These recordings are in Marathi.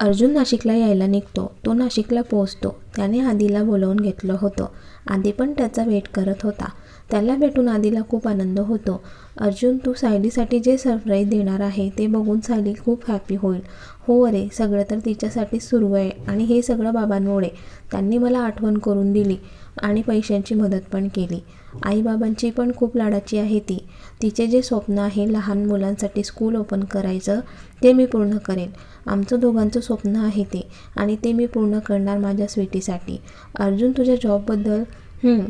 अर्जुन नाशिकला यायला निघतो. तो नाशिकला पोहोचतो. त्याने आधीला बोलावून घेतलं होतं. आधी पण त्याचा वेट करत होता. त्याला भेटून आधीला खूप आनंद होतो. अर्जुन तू सायलीसाठी जे सरप्राईज देणार आहे ते बघून सायली खूप हॅपी होईल. हो अरे सगळं तर तिच्यासाठीच सुरू आहे आणि हे सगळं बाबांमुळे. त्यांनी मला आठवण करून दिली आणि पैशांची मदत पण केली. आईबाबांची पण खूप लाडाची आहे ती. तिचे जे स्वप्न आहे लहान मुलांसाठी स्कूल ओपन करायचं ते मी पूर्ण करेन. आमचं दोघांचं स्वप्न आहे ते आणि ते मी पूर्ण करणार माझ्या स्वीटीसाठी. अर्जुन तुझ्या जॉबबद्दल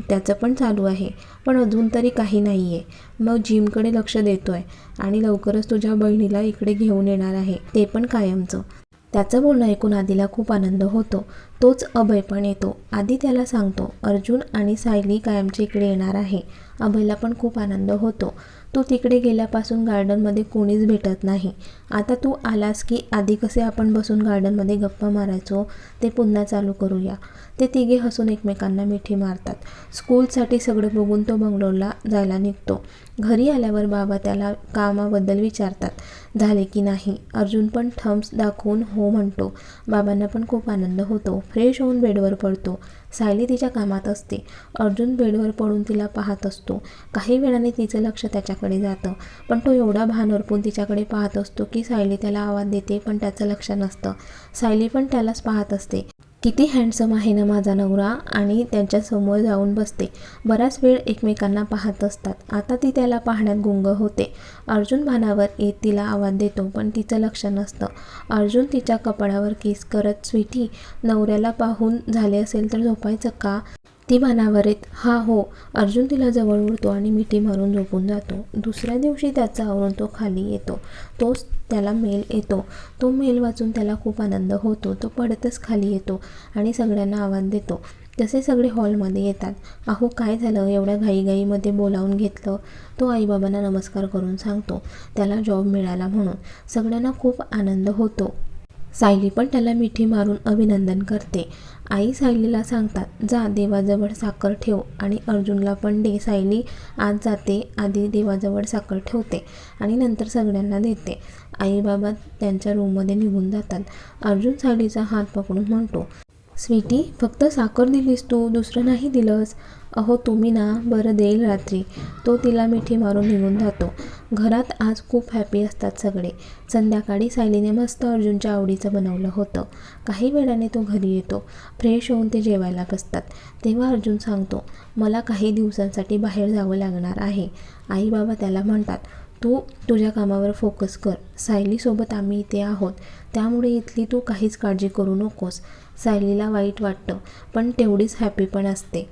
त्याचं पण चालू आहे पण अजून तरी काही नाही आहे मग जिमकडे लक्ष देतो आहे आणि लवकरच तुझ्या बहिणीला इकडे घेऊन येणार आहे. ते पण कायमचं. त्याचं बोलणं ऐकून आधीला खूप आनंद होतो. तोच अभय पण येतो. आधी त्याला सांगतो अर्जुन आणि सायली कायमच्या इकडे येणार आहे. अभयला पण खूप आनंद होतो. तू तिकडे गेल्यापासून गार्डनमध्ये कोणीच भेटत नाही. आता तू आलास की आधी कसे आपण बसून गार्डनमध्ये गप्पा मारायचो? ते पुन्हा चालू करूया. ते तिघे हसून एकमेकांना मिठी मारतात. स्कूलसाठी सगळं बघून तो बंगलोरला जायला निघतो. घरी आल्यावर बाबा त्याला कामाबद्दल विचारतात. झाले की नाही? अर्जुन पण थम्स दाखवून हो म्हणतो. बाबांना पण खूप आनंद होतो. फ्रेश होऊन बेडवर पडतो. सायली तिच्या कामात असते. अर्जुन बेडवर पडून तिला पाहत असतो. काही वेळाने तिचं लक्ष त्याच्याकडे जातं. पण तो एवढा भान अर्पून तिच्याकडे पाहत असतो की सायली त्याला आवाज देते पण त्याचं लक्ष नसतं. सायली पण त्यालाच पाहत असते. किती हँडसम आहे ना माझा नवरा? आणि त्यांच्यासमोर जाऊन बसते. बराच वेळ एकमेकांना पाहत असतात. आता ती त्याला पाहण्यात गुंग होते. अर्जुन भानावर येत तिला आवाज देतो पण तिचं लक्ष नसतं. अर्जुन तिच्या कपाळावर किस करत स्वीटी नवऱ्याला पाहून झाले असेल तर झोपायचं का? ती भानावर येत हा हो अर्जुन तिला जवळ उडतो आणि मिठी मारून झोपून जातो. दुसऱ्या दिवशी त्याचा आवरून तो खाली येतो. तोच त्याला मेल येतो. तो मेल वाचून त्याला खूप आनंद होतो. तो पडतच खाली येतो आणि सगळ्यांना आवाज देतो. तसे सगळे हॉलमध्ये येतात. अहो काय झालं? एवढ्या घाईघाईमध्ये बोलावून घेतलं? तो आईबाबांना नमस्कार करून सांगतो. त्याला जॉब मिळाला म्हणून. सगळ्यांना खूप आनंद होतो. सायली पण त्याला मिठी मारून अभिनंदन करते. आई सायलीला सांगतात जा देवाजवळ साखर ठेव आणि अर्जुनला पण दे. सायली आज जाते आधी देवाजवळ साखर ठेवते आणि नंतर सगळ्यांना देते. आई बाबा त्यांच्या रूममध्ये निघून जातात. अर्जुन सायलीचा हात पकडून म्हणतो स्वीटी फक्त साखर दिलीस तू दुसरं नाही दिलंस. अहो तुम्ही ना बरं देईल रात्री. तो तिला मिठी मारून निघून जातो. घरात आज खूप हॅपी असतात सगळे. संध्याकाळी सायलीने मस्त अर्जुनच्या आवडीचं बनवलं होतं. काही वेळाने तो घरी येतो. फ्रेश होऊन ते जेवायला बसतात. तेव्हा अर्जुन सांगतो मला काही दिवसांसाठी बाहेर जावं लागणार आहे. आई बाबा त्याला म्हणतात तू तुझ्या कामावर फोकस कर. सायलीसोबत आम्ही इथे आहोत. त्यामुळे इथली तू काहीच काळजी करू नकोस. सायलीला वाईट वाटतं पण तेवढीच हॅपी पण असते.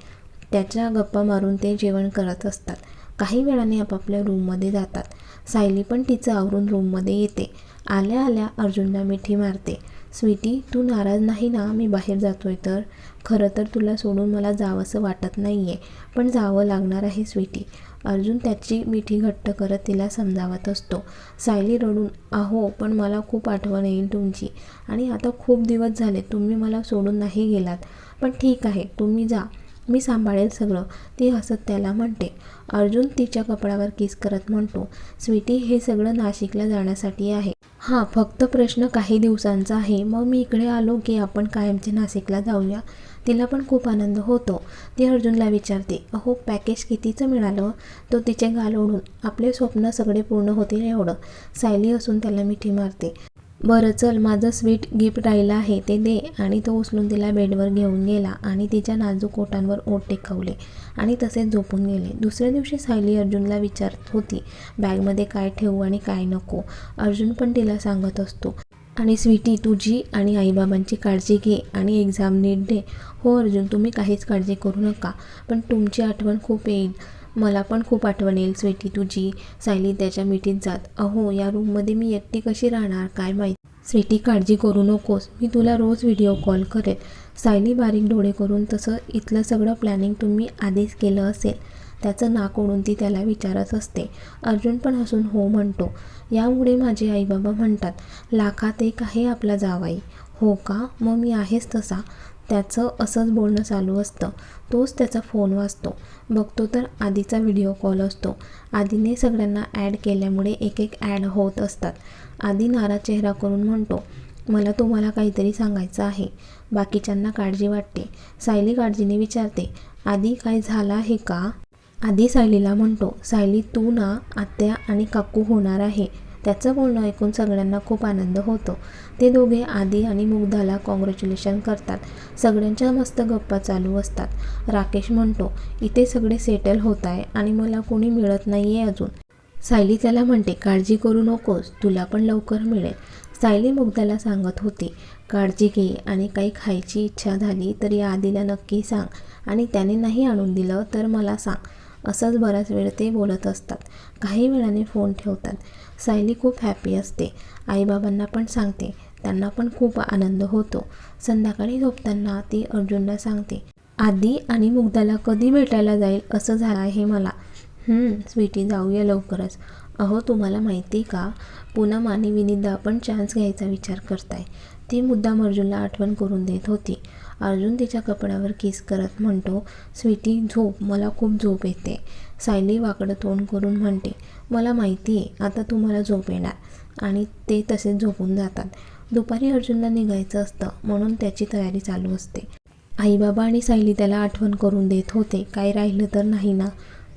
त्याच्या गप्पा मारून ते जेवण करत असतात. काही वेळाने आपापल्या रूममध्ये जातात. सायली पण तिचं आवरून रूममध्ये येते. आल्या आल्या अर्जुनला मिठी मारते. स्वीटी तू नाराज नाही ना? मी बाहेर जातोय तर? खरं तर तुला सोडून मला जावंसं वाटत नाही आहे पण जावं लागणार आहे स्वीटी. अर्जुन त्याची मिठी घट्ट करत तिला समजावत असतो. सायली रडून आहो पण मला खूप आठवण येईल तुमची. आणि आता खूप दिवस झाले तुम्ही मला सोडून नाही गेलात. पण ठीक आहे तुम्ही जा. मी सांभाळेल सगळं. ती हसत त्याला म्हणते. अर्जुन तिच्या कपड्यावर किस करत म्हणतो स्वीटी हे सगळं नाशिकला जाण्यासाठी आहे. हां फक्त प्रश्न काही दिवसांचा आहे. मग मी इकडे आलो की आपण कायमचे नाशिकला जाऊया. तिला पण खूप आनंद होतो. ती अर्जुनला विचारते अहो पॅकेज कितीचं मिळालं? तो तिचे गाल ओढून आपले स्वप्न सगळे पूर्ण होतील एवढं. सायली असून त्याला मिठी मारते. बरं चल माझं स्वीट गिफ्ट राहिलं आहे ते दे. आणि तो उचलून तिला बेडवर घेऊन गेला आणि तिच्या नाजूक ओटांवर ओट टेकवले आणि तसेच झोपून गेले. दुसऱ्या दिवशी सायली अर्जुनला विचारत होती बॅगमध्ये काय ठेवू आणि काय नको? अर्जुन पण तिला सांगत असतो आणि स्वीटी तुझी आणि आईबाबांची काळजी घे आणि एक्झाम नीट दे. हो अर्जुन तुम्ही काहीच काळजी करू नका पण तुमची आठवण खूप येईल. मला पण खूप आठवण येईल स्वीटी तुझी. सायली त्याच्या मिठीत जात. अहो या रूममध्ये मी एकटी कशी राहणार? काय माहीत? स्वीटी काळजी करू नकोस. मी तुला रोज व्हिडिओ कॉल करेन सायली बारीक डोळे करून तसं इथलं सगळं प्लॅनिंग तुम्ही आधीच केलं असेल. त्याचं नाक ओढून ती त्याला विचारत असते. अर्जुन पण हसून हो म्हणतो. यामुळे माझे आईबाबा म्हणतात लाखात एक आहे आपला जावाई. हो का? मग मी आहेच तसा. त्याचं असंच बोलणं चालू असतं. तोच त्याचा फोन वाचतो बघतो तर आधीचा व्हिडिओ कॉल असतो. आधीने सगळ्यांना ॲड केल्यामुळे एक एक ॲड होत असतात. आधी नारा चेहरा करून म्हणतो मला तुम्हाला काहीतरी सांगायचं आहे. बाकीच्यांना काळजी वाटते. सायली काळजीने विचारते आधी काय झालं आहे का? आधी सायलीला म्हणतो सायली तू ना आत्या आणि काकू होणार आहे. त्याचं बोलणं ऐकून सगळ्यांना खूप आनंद होतो. ते दोघे आदी आणि मुग्धाला कॉंग्रॅच्युलेशन करतात. सगळ्यांच्या मस्त गप्पा चालू असतात. राकेश म्हणतो इथे सगळे सेटल होत आहे आणि मला कोणी मिळत नाही आहे अजून. सायली त्याला म्हणते काळजी करू नकोस तुला पण लवकर मिळेल. सायली मुग्धाला सांगत होती काळजी घे आणि काही खायची इच्छा झाली तर या आधीला नक्की सांग आणि त्याने नाही आणून दिलं तर मला सांग. असंच बराच वेळ ते बोलत असतात. काही वेळाने फोन ठेवतात. सायली खूप हॅपी असते. आईबाबांना पण सांगते त्यांना पण खूप आनंद होतो. संध्याकाळी झोपताना ती अर्जुनला सांगते आधी आणि मुग्धाला कधी भेटायला जाईल असं झालं आहे मला. स्वीटी जाऊया लवकरच. अहो तुम्हाला माहिती आहे का? पूनम आणि विनिदा पण चान्स घ्यायचा विचार करताय. ती मुद्दाम अर्जुनला आठवण करून देत होती. अर्जुन तिच्या कपड्यावर किस करत म्हणतो स्वीटी झोप. मला खूप झोप येते. सायली वाकडं तोंड करून म्हणते मला माहिती आहे आता तुम्हाला झोप येणार. आणि ते तसेच झोपून जातात. दुपारी अर्जुनला निघायचं असतं म्हणून त्याची तयारी चालू असते. आईबाबा आणि सायली त्याला आठवण करून देत होते काय राहिलं तर नाही ना?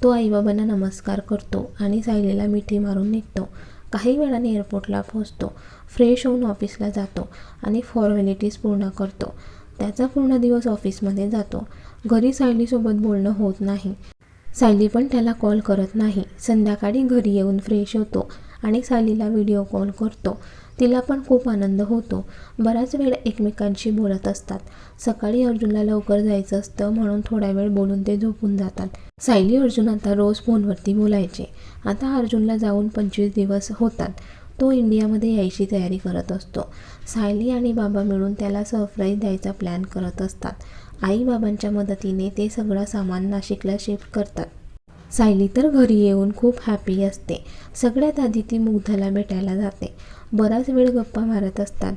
तो आईबाबांना नमस्कार करतो आणि सायलीला मिठी मारून निघतो. काही वेळाने एअरपोर्टला पोहोचतो फ्रेश होऊन ऑफिसला जातो आणि फॉर्मॅलिटीज पूर्ण करतो. त्याचा पूर्ण दिवस ऑफिसमध्ये जातो. घरी सायलीसोबत बोलणं होत नाही. सायली पण त्याला कॉल करत नाही. संध्याकाळी घरी येऊन फ्रेश होतो आणि सायलीला व्हिडिओ कॉल करतो. तिला पण खूप आनंद होतो. बराच वेळ एकमेकांशी बोलत असतात. सकाळी अर्जुनला लवकर जायचं असतं म्हणून थोडा वेळ बोलून ते झोपून जातात. सायली अर्जुन आता रोज फोनवरती बोलायचे. आता अर्जुनला जाऊन पंचवीस दिवस होतात. तो इंडियामध्ये यायची तयारी करत असतो. सायली आणि बाबा मिळून त्याला सरप्राईज द्यायचा प्लॅन करत असतात. आई बाबांच्या मदतीने ते सगळं सामान नाशिकला शिफ्ट करतात. सायली तर घरी येऊन खूप हॅपी असते. सगळ्यात आधी ती मुग्धाला भेटायला जाते. बराच वेळ गप्पा मारत असतात.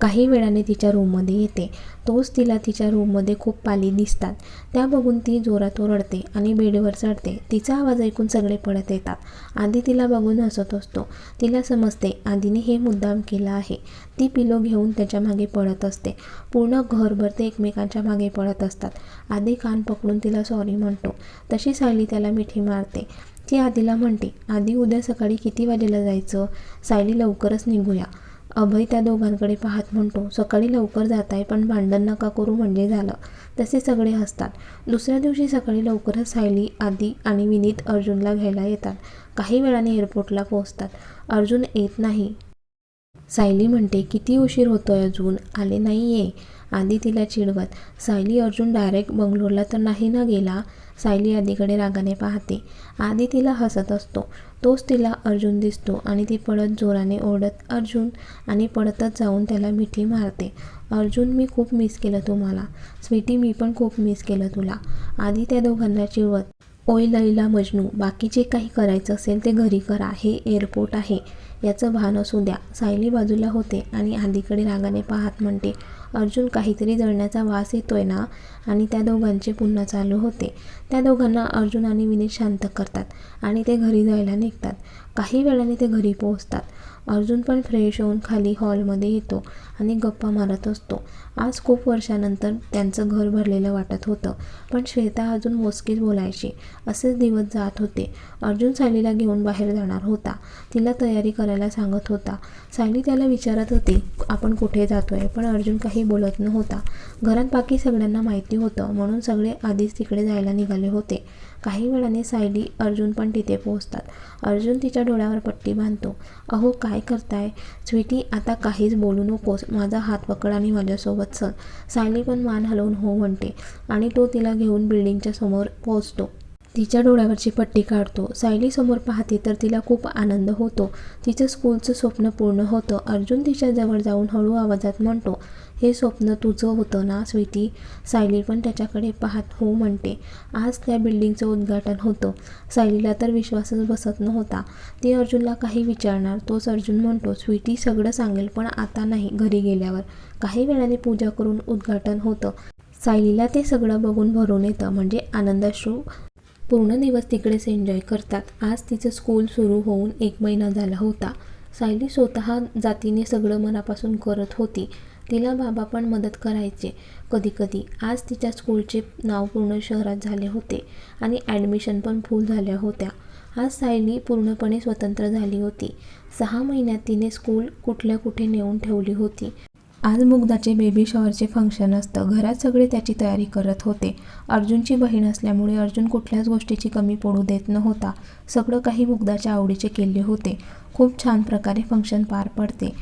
काही वेळाने तिच्या रूममध्ये येते. तोच तिला तिच्या रूममध्ये खूप पाली दिसतात. त्या बघून ती जोरात ओरडते आणि बेडवर चढते. तिचा आवाज ऐकून सगळे पळत येतात. आधी तिला बघून हसत असतो. तिला समजते आधीने हे मुद्दाम केलं आहे. ती पिलो घेऊन त्याच्यामागे पळत असते. पूर्ण घरभर ते एकमेकांच्या मागे पळत असतात. आधी कान पकडून तिला सॉरी म्हणतो. तशी सायली त्याला मिठी मारते. ती आधीला म्हणते आधी उद्या सकाळी किती वाजेला जायचं? सायली लवकरच निघूया. अभय त्या दोघांकडे पाहत म्हणतो सकाळी लवकर जात आहे पण भांडण नका करू म्हणजे झालं. तसे सगळे हसतात. दुसऱ्या दिवशी सकाळी लवकरच सायली आदी आणि विनीत अर्जुनला घ्यायला येतात. काही वेळाने एअरपोर्टला पोहोचतात. अर्जुन येत नाही. सायली म्हणते किती उशीर होतोय अजून? आले नाही ये आधी तिला चिडवत सायली अर्जुन डायरेक्ट बंगलोरला तर नाही ना गेला? सायली आदीकडे रागाने पाहते. आधी तिला हसत असतो. तोच तिला अर्जुन दिसतो आणि ती पळत जोराने ओढत अर्जुन आणि पळतच जाऊन त्याला मिठी मारते. अर्जुन मी खूप मिस केलं तुम्हाला. स्वीटी मी पण खूप मिस केलं तुला. आधी त्या दोघांना चिडवत ओय लैला मजनू बाकी जे काही करायचं असेल ते घरी करा. हे एअरपोर्ट आहे. याचं भान असू द्या. सायली बाजूला होते आणि आधीकडे रागाने पाहत म्हणते अर्जुन काहीतरी जळण्याचा वास येतोय ना? आणि त्या दोघांचे पुन्हा चालू होते. त्या दोघांना अर्जुन आणि विनीत शांत करतात आणि ते घरी जायला निघतात. काही वेळाने ते घरी पोहोचतात. अर्जुन पण फ्रेश होऊन खाली हॉलमध्ये येतो आणि गप्पा मारत असतो. आज खूप वर्षानंतर त्यांचं घर भरलेलं वाटत होतं पण श्वेता अजून मोजकीच बोलायची. असेच दिवस जात होते. अर्जुन सायलीला घेऊन बाहेर जाणार होता. तिला तयारी करायला सांगत होता. सायली त्याला विचारत होती आपण कुठे जातोय? पण अर्जुन काही बोलत नव्हता. घरात बाकी सगळ्यांना माहिती होतं म्हणून सगळे आधीच तिकडे जायला निघाले होते. काही वेळाने सायली अर्जुन पण तिथे पोहोचतात. अर्जुन तिच्या डोळ्यावर पट्टी बांधतो. अहो काय करताय? स्वीटी आता काहीच बोलू नकोस. माझा हात पकड आणि माझ्यासोबत चल. सायली पण मान हलवून हो म्हणते आणि तो तिला घेऊन बिल्डिंगच्या समोर पोहोचतो. तिच्या डोळ्यावरची पट्टी काढतो. सायली समोर पाहते तर तिला खूप आनंद होतो. तिचं स्कूलचं स्वप्न पूर्ण होतं. अर्जुन तिच्या जवळ जाऊन हळू आवाजात म्हणतो हे स्वप्न तुझं होतं ना स्वीटी सायली पण त्याच्याकडे पाहत हो म्हणते. आज त्या बिल्डिंगचं उद्घाटन होतं. सायलीला तर विश्वासच बसत नव्हता. ती अर्जुनला काही विचारणार. तोच अर्जुन म्हणतो स्वीटी सगळं सांगेल पण आता नाही घरी गेल्यावर. काही वेळाने पूजा करून उद्घाटन होतं. सायलीला ते सगळं बघून भरून येतं. म्हणजे आनंदाश्रू पूर्ण दिवस तिकडेच एन्जॉय करतात. आज तिचं स्कूल सुरू होऊन एक महिना झाला होता. सायली स्वतः जातीने सगळं मनापासून करत होती. तिला बाबा पण मदत करायचे. कधीकधी आज तिच्या स्कूलचे नाव पूर्ण शहरात झाले होते आणि ॲडमिशन पण फुल झाल्या होत्या. आज सायली पूर्णपणे स्वतंत्र झाली होती. सहा महिन्यात तिने स्कूल कुठल्या कुठे नेऊन ठेवली होती? आज मुग्धाचे बेबी शॉवरचे फंक्शन असतं. घरात सगळे त्याची तयारी करत होते. अर्जुनची बहीण असल्यामुळे अर्जुन कुठल्याच गोष्टीची कमी पडू देत नव्हता. सगळं काही मुग्धाच्या आवडीचे केले होते. खूप छान प्रकारे फंक्शन पार पडते.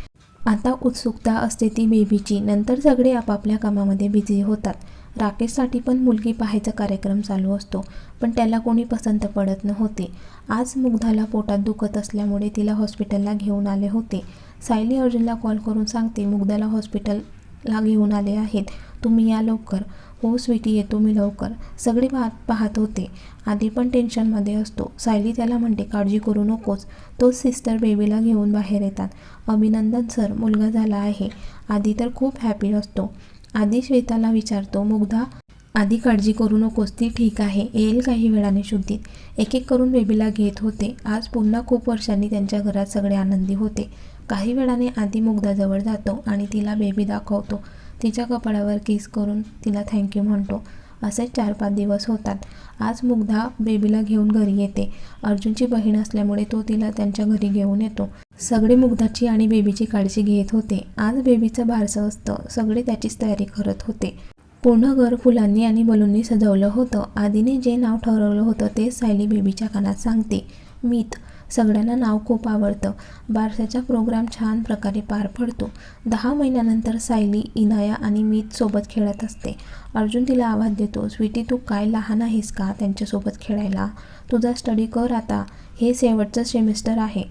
आता उत्सुकता असते ती बेबीची नंतर सगळे आपापल्या कामामध्ये बिझी होतात. राकेशसाठी पण मुलगी पाहायचा कार्यक्रम चालू असतो पण त्याला कोणी पसंत पडत नव्हते. आज मुग्धाला पोटात दुखत असल्यामुळे तिला हॉस्पिटलला घेऊन आले होते. सायली अर्जुनला कॉल करून सांगते मुग्धाला हॉस्पिटलला घेऊन आले आहेत. तुम्ही या लवकर. हो स्वीटी येतो मी लवकर. सगळे पाहत पाहत होते. आधी पण टेन्शनमध्ये असतो. सायली त्याला म्हणते काळजी करू नकोस. तोच सिस्टर बेबीला घेऊन बाहेर येतात. अभिनंदन सर. मुलगा झाला आहे. आधी तर खूप हॅपी असतो. आधी श्वेताला विचारतो मुग्धा आधी काळजी करू नकोस ती ठीक आहे येईल काही वेळाने शुद्धीत. एक एक करून बेबीला घेत होते. आज पुन्हा खूप वर्षांनी त्यांच्या घरात सगळे आनंदी होते. काही वेळाने आधी मुग्धाजवळ जातो आणि तिला बेबी दाखवतो. तिच्या कपाळावर किस करून तिला थँक्यू म्हणतो. असे चार पाच दिवस होतात. आज मुग्धा बेबीला घेऊन घरी येते. अर्जुनची बहीण असल्यामुळे तो तिला त्यांच्या घरी घेऊन येतो. सगळे मुग्धाची आणि बेबीची काळजी घेत होते. आज बेबीचं बारसं असतं. सगळे त्याचीच तयारी करत होते. पूर्ण घर फुलांनी आणि बलूननी सजवलं होतं. आधीने जे नाव ठरवलं होतं तेच सायली बेबीच्या कानात सांगते. मीत. सगळ्यांना नाव खूप आवडतं. बारशाचा प्रोग्राम छान प्रकारे पार पडतो. दहा महिन्यानंतर सायली इनाया आणि मीत सोबत खेळत असते. अर्जुन तिला आवाज देतो स्वीटी तू काय लहान आहेस का त्यांच्यासोबत खेळायला? तुझा स्टडी कर आता. हे शेवटचं सेमिस्टर आहे.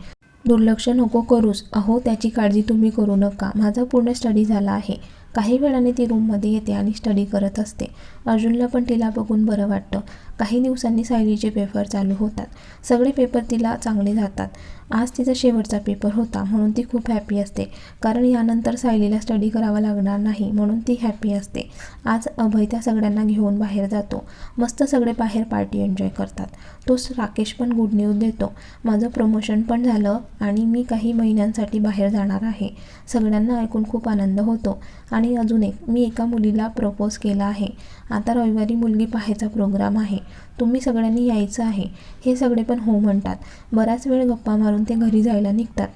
दुर्लक्ष नको करूस. अहो त्याची काळजी तुम्ही करू नका. माझा पूर्ण स्टडी झाला आहे. काही वेळाने ती रूममध्ये येते आणि स्टडी करत असते. अर्जुनला पण तिला बघून बरं वाटतं. काही दिवसांनी सायलीचे पेपर चालू होतात. सगळे पेपर तिला चांगले जातात. आज तिचा शेवटचा पेपर होता म्हणून ती खूप हॅपी असते. कारण यानंतर सायलीला स्टडी करावा लागणार नाही म्हणून ती हॅपी असते. आज अभय त्या सगळ्यांना घेऊन बाहेर जातो. मस्त सगळे बाहेर पार्टी एन्जॉय करतात. तोच राकेश पण गुड न्यूज देतो. माझं प्रमोशन पण झालं आणि मी काही महिन्यांसाठी बाहेर जाणार आहे. सगळ्यांना ऐकून खूप आनंद होतो. आणि अजून एक मी एका मुलीला प्रपोज केला आहे. आता रविवारी मुलगी पाहायचा प्रोग्राम आहे. तुम्ही सगळ्यांनी यायचं आहे. हे सगळे पण हो म्हणतात. बराच वेळ गप्पा मारून ते घरी जायला निघतात.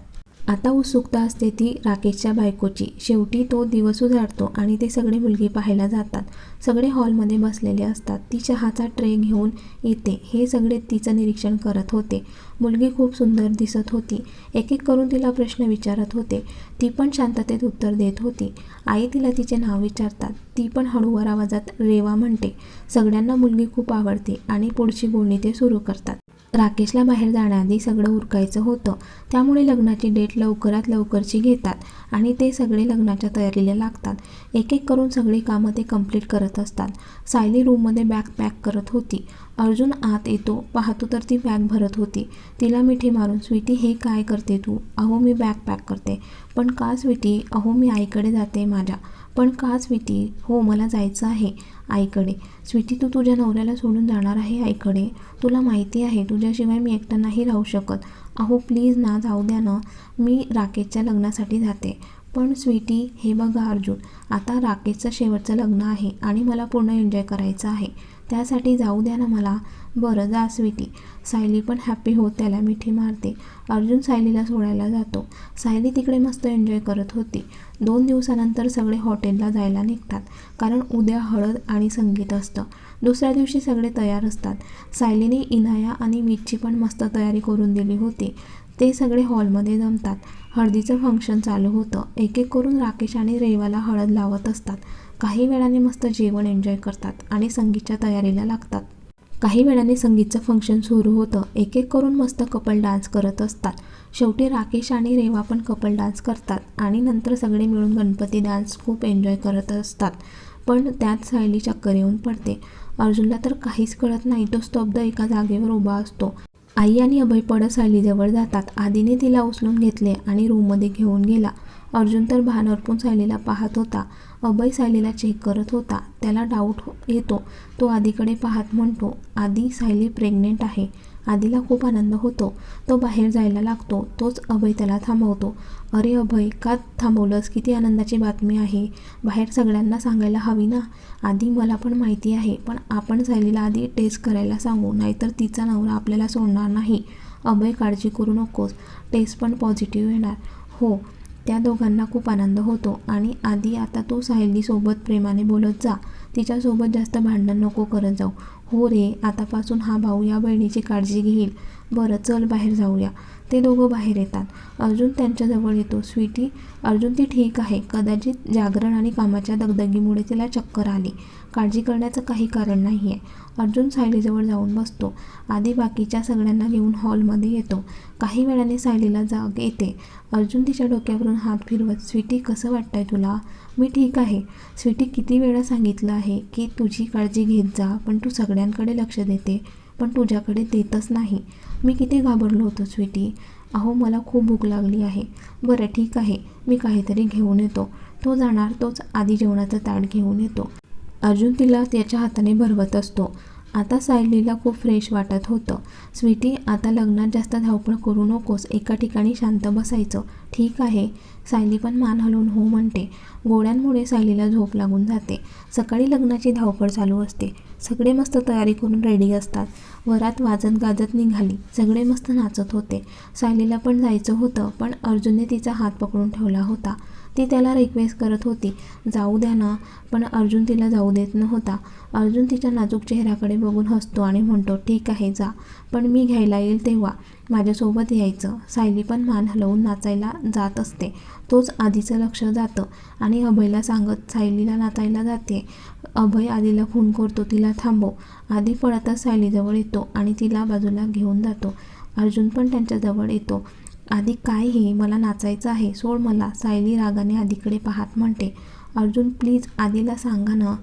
आता उत्सुकता असते ती राकेशच्या बायकोची. शेवटी तो दिवस उजाडतो आणि ते सगळे मुलगी पाहायला जातात. सगळे हॉलमध्ये बसलेले असतात. ती चहाचा ट्रे घेऊन येते. हे सगळे तिचं निरीक्षण करत होते. मुलगी खूप सुंदर दिसत होती. एक एक करून तिला प्रश्न विचारत होते. ती पण शांततेत उत्तर देत होती. आई तिला तिचे नाव विचारतात. ती पण हळूवर आवाजात रेवा म्हणते. सगळ्यांना मुलगी खूप आवडते आणि पुढची बोलणी ते सुरू करतात. राकेशला बाहेर जाण्याआधी सगळं उरकायचं होतं. त्यामुळे लग्नाची डेट लवकरात लवकरची घेतात आणि ते सगळे लग्नाच्या तयारीला लागतात. एक एक करून सगळी कामं ते कंप्लीट करत असतात. सायली रूममध्ये बॅग पॅक करत होती. अर्जुन आत येतो. पाहतो तर ती बॅग भरत होती. तिला मिठी मारून स्वीटी हे काय करते तू? अहो मी बॅग पॅक करते. पण का स्वीटी? अहो मी आईकडे जाते माझ्या. पण का स्वीटी? हो मला जायचं आहे आईकडे. स्वीटी तू तुझ्या नवऱ्याला सोडून जाणार आहे आईकडे. तुला माहिती आहे तुझ्याशिवाय मी एकटा नाही राहू शकत. अहो प्लीज ना जाऊ द्या ना. मी राकेशच्या लग्नासाठी जाते. पण स्वीटी हे बघा अर्जुन. आता राकेशचं शेवटचं लग्न आहे आणि मला पूर्ण एन्जॉय करायचं आहे. त्यासाठी जाऊ द्या ना मला. बरं जा स्वीटी. सायली पण हॅप्पी होत त्याला मिठी मारते. अर्जुन सायलीला सोडायला जातो. सायली तिकडे मस्त एन्जॉय करत होती. दोन दिवसानंतर सगळे हॉटेलला जायला निघतात. कारण उद्या हळद आणि संगीत असतं. दुसऱ्या दिवशी सगळे तयार असतात. सायलीने इनाया आणि मीतची पण मस्त तयारी करून दिली होती. ते सगळे हॉलमध्ये जमतात. हळदीचं फंक्शन चालू होतं. एक एक करून राकेश आणि रेवाला हळद लावत असतात. काही वेळाने मस्त जेवण एन्जॉय करतात आणि संगीतच्या तयारीला लागतात. काही वेळाने संगीतचं फंक्शन सुरू होतं. एक एक करून मस्त कपल डान्स करत असतात. शेवटी राकेश आणि रेवा पण कपल डान्स करतात आणि नंतर सगळे मिळून गणपती डान्स खूप एन्जॉय करत असतात. पण त्यात सायली चक्कर येऊन पडते. अर्जुनला तर काहीच कळत नाही. तो स्तब्ध एका जागेवर उभा असतो. आई आणि अभय पडत सायलीजवळ जातात. आदीने तिला उचलून घेतले आणि रूममध्ये घेऊन गेला. अर्जुन तर भान अर्पून सायलीला पाहत होता. अभय सायलीला चेक करत होता. त्याला डाऊट येतो. तो आधीकडे पाहत म्हणतो आधी सायली प्रेग्नेंट आहे. आधीला खूप आनंद होतो. तो बाहेर जायला लागतो. तोच अभय त्याला थांबवतो. अरे अभय का थांबवलंस? किती आनंदाची बातमी आहे. बाहेर सगळ्यांना सांगायला हवी ना? आधी मला पण माहिती आहे पण आपण सायलीला आधी टेस्ट करायला सांगू. नाहीतर तिचा नवरा आपल्याला सोडणार नाही. अभय काळजी करू नकोस. टेस्ट पण पॉझिटिव्ह येणार. हो. त्या दोघांना खूप आनंद होतो. आणि आधी आता तू सायलीसोबत प्रेमाने बोलत जा. तिच्यासोबत जास्त भांडण नको करत जाऊ. हो रे आतापासून हा भाऊ या बहिणीची काळजी घेईल. बरं चल बाहेर जाऊया. ते दोघं बाहेर येतात. अर्जुन त्यांच्याजवळ येतो. स्वीटी अर्जुन ती ठीक आहे. कदाचित जागरण आणि कामाच्या दगदगीमुळे तिला चक्कर आली. काळजी करण्याचं काही कारण नाही आहे अर्जुन सायलीजवळ जाऊन बसतो. आधी बाकीच्या सगळ्यांना घेऊन हॉलमध्ये येतो. काही वेळाने सायलीला जाग येते. अर्जुन तिच्या डोक्यावरून हात फिरवत स्वीटी कसं वाटतंय तुला? मी ठीक आहे. स्वीटी किती वेळा सांगितलं आहे की तुझी काळजी घेत जा पण तू सगळ्यांकडे लक्ष देते पण तुझ्याकडे देतच नाही. मी किती घाबरलो होतो स्वीटी. अहो मला खूप भूक लागली आहे. बरं ठीक आहे. मी काहीतरी घेऊन येतो. तो जाणार तोच आधी जेवणाचं ताट घेऊन येतो. अर्जुन तिला त्याच्या हाताने भरवत असतो. आता सायलीला खूप फ्रेश वाटत होतं. स्वीटी आता लग्नात जास्त धावपळ करू नकोस. एका ठिकाणी शांत बसायचं. ठीक आहे. सायली पण मान हलवून हो म्हणते. गोळ्यांमुळे सायलीला झोप लागून जाते. सकाळी लग्नाची धावपळ चालू असते. सगळे मस्त तयारी करून रेडी असतात. वरात वाजत गाजत निघाली. सगळे मस्त नाचत होते. सायलीला पण जायचं होतं पण अर्जुनने तिचा हात पकडून ठेवला होता. ती त्याला रिक्वेस्ट करत होती. जाऊ द्या ना. पण अर्जुन तिला जाऊ देत नव्हता. अर्जुन तिच्या नाजूक चेहऱ्याकडे बघून हसतो आणि म्हणतो ठीक आहे जा. पण मी घ्यायला येईल तेव्हा. माझ्यासोबत यायचं. सायली पण मान हलवून नाचायला जात असते. तोच आधीचं लक्ष जातं. आणि अभयला सांगत सायलीला नाचायला जाते. अभय आधीला फोन करतो. तिला थांबव. आधी पळतच सायलीजवळ येतो आणि तिला बाजूला घेऊन जातो. अर्जुन पण त्यांच्याजवळ येतो. आधी काय हे मला नाचायचं आहे सोड मला सायली रागाने आधीकडे पाहत म्हणते. अर्जुन प्लीज आधीला सांगा ना.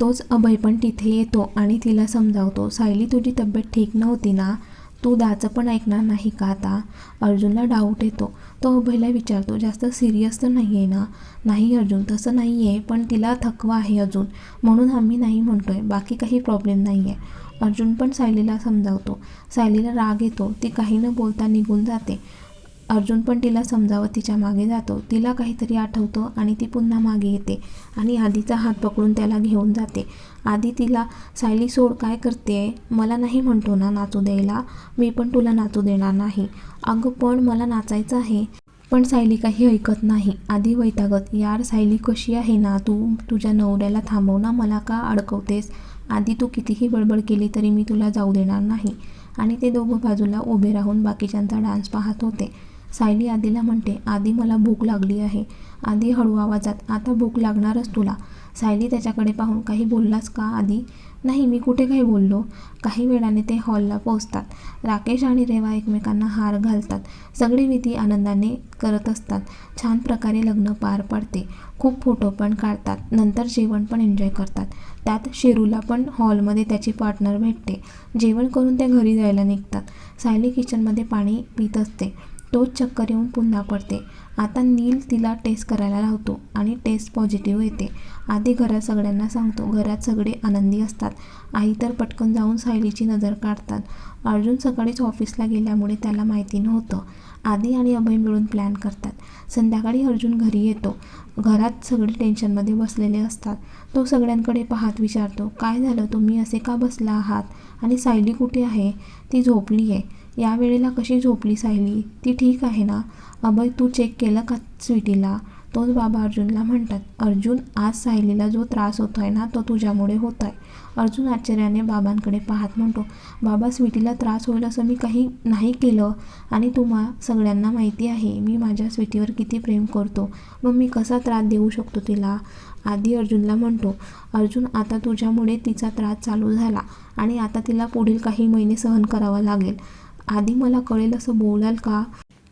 तोच अभय पण तिथे येतो आणि तिला समजावतो सायली तुझी तब्येत ठीक नव्हती ना? तू दाचं पण ऐकणार नाही का आता? अर्जुनला डाऊट येतो. तो अभयला विचारतो जास्त सिरियस तर नाही आहे ना? नाही अर्जुन तसं नाही आहे पण तिला थकवा आहे अजून म्हणून आम्ही नाही म्हणतोय बाकी काही प्रॉब्लेम नाही आहे अर्जुन पण सायलीला समजावतो. सायलीला राग येतो ती काही न बोलता निघून जाते. अर्जुन पण तिला समजावत तिच्यामागे जातो. तिला काहीतरी आठवतं आणि ती पुन्हा मागे येते आणि आधीचा हात पकडून त्याला घेऊन जाते. आधी तिला सायली सोड काय करते? मला नाही म्हणतो ना नाचू द्यायला. मी पण तुला नाचू देणार नाही. अगं पण मला नाचायचं आहे. पण सायली काही ऐकत नाही. आधी वैतागत यार सायली कशी आहे ना? तू तुझ्या नवऱ्याला थांबव ना. मला का अडकवतेस? आधी तू कितीही बडबड केली तरी मी तुला जाऊ देणार नाही. आणि ते दोघं बाजूला उभे राहून बाकीच्यांचा डान्स पाहत होते. सायली आदीला म्हणते आधी मला भूक लागली आहे. आधी हळू आवाजात आता भूक लागणारच तुला सायली त्याच्याकडे पाहून काही बोललास का आधी? नाही मी कुठे काही बोललो? काही वेळाने ते हॉलला पोचतात राकेश आणि रेवा एकमेकांना हार घालतात. सगळी विधी आनंदाने करत असतात. छान प्रकारे लग्न पार पडते. खूप फोटो पण काढतात. नंतर जेवण पण एन्जॉय करतात. त्यात शेरूला पण हॉलमध्ये त्याची पार्टनर भेटते. जेवण करून ते घरी जायला निघतात. सायली किचनमध्ये पाणी पित असते. तोच चक्कर येऊन पुन्हा पडते. आता नील तिला टेस्ट करायला लावतो आणि टेस्ट पॉझिटिव्ह येते. आधी घरात सगळ्यांना सांगतो घरात सगळे आनंदी असतात. आई तर पटकन जाऊन सायलीची नजर काढतात. अर्जुन सकाळीच ऑफिसला गेल्यामुळे त्याला माहिती नव्हतं. आधी आणि अभय मिळून प्लॅन करतात. संध्याकाळी अर्जुन घरी येतो. घरात सगळे टेन्शनमध्ये बसलेले असतात. तो सगळ्यांकडे पाहत विचारतो काय झालं? तुम्ही असे का बसला आहात? आणि सायली कुठे आहे? ती झोपली आहे या वेळेला कशी झोपली सायली? ती ठीक आहे ना? अभय तू चेक केलं का स्वीटीला? तोच बाबा अर्जुनला म्हणतात अर्जुन आज सायलीला जो त्रास होतो आहे ना तो तुझ्यामुळे होत आहे अर्जुन आश्चर्याने बाबांकडे पाहत म्हणतो बाबा स्वीटीला त्रास होईल असं मी काही नाही केलं आणि तुम्हा सगळ्यांना माहिती आहे मी माझ्या स्वीटीवर किती प्रेम करतो. मग मी कसा त्रास देऊ शकतो तिला? आधी अर्जुनला म्हणतो अर्जुन आता तुझ्यामुळे तिचा त्रास चालू झाला आणि आता तिला पुढील काही महिने सहन करावं लागेल. आधी मला कळेल असं बोलाल का?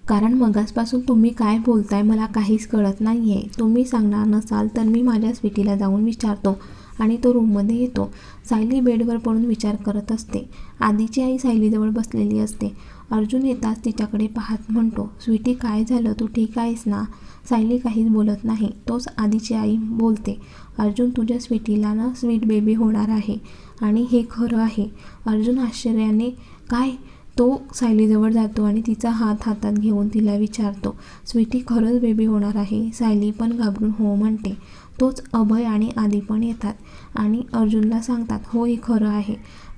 कारण मगासपासून तुम्ही काय बोलताय मला काहीच कळत नाही आहे तुम्ही सांगणार नसाल तर मी माझ्या स्वीटीला जाऊन विचारतो आणि तो रूममध्ये येतो. सायली बेडवर पडून विचार करत असते. आधीची आई सायलीजवळ बसलेली असते. अर्जुन येताच तिच्याकडे पाहत म्हणतो स्वीटी काय झालं? तू ठीक आहेस ना? सायली काहीच बोलत नाही. तोच आधीची आई बोलते अर्जुन तुझ्या स्वीटीला ना स्वीट बेबी होणार आहे आणि हे खरं आहे. अर्जुन आश्चर्याने काय? तो सायलीजवळ जातो आणि तिचा हात हातात घेऊन तिला विचारतो स्वीटी खरंच बेबी होणार आहे. सायली पण घाबरून हो म्हणते. तोच अभय आणि आदी पण येतात आणि अर्जुनला सांगतात हो हे खरं आहे.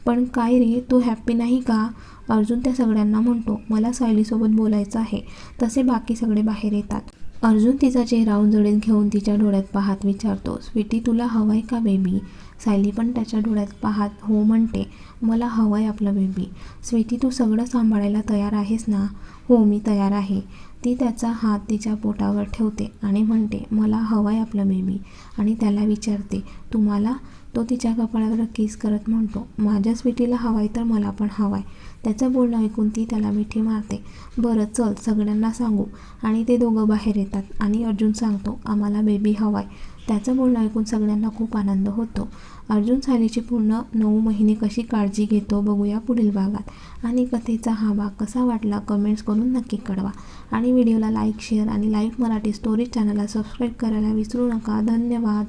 पण काय रे तू हॅप्पी नाही का? अर्जुन त्या सगळ्यांना म्हणतो मला सायलीसोबत बोलायचं आहे. तसे बाकी सगळे बाहेर येतात. अर्जुन तिचा चेहरा उंजळीत घेऊन तिच्या डोळ्यात पाहत विचारतो स्वीटी तुला हवंय का बेबी सायली पण त्याच्या डोळ्यात पाहत हो म्हणते मला हवं आहे आपलं बेबी स्वीटी तू सगळं सांभाळायला तयार आहेस ना? हो मी तयार आहे. ती त्याचा हात तिच्या पोटावर ठेवते आणि म्हणते मला हवं आहे आपलं बेबी आणि त्याला विचारते तुम्हाला? तो तिच्या कपाळावर किस करत म्हणतो माझ्या स्वीटीला हवाय तर मला पण हवाय. त्याचं बोलणं ऐकून ती त्याला मिठी मारते बरं चल सगळ्यांना सांगू. आणि ते दोघं बाहेर येतात आणि अर्जुन सांगतो आम्हाला बेबी हवाय. त्याचं बोलणं ऐकून सगळ्यांना खूप आनंद होतो. अर्जुन सायलीची पूर्ण नऊ महिने कशी काळजी घेतो बघूया पुढील भागात. आणि कथेचा हा भाग कसा वाटला कमेंट्स करून नक्की कळवा. आणि व्हिडिओला लाईक शेअर आणि लाईव्ह मराठी स्टोरी चॅनलला सबस्क्राईब करायला विसरू नका. धन्यवाद.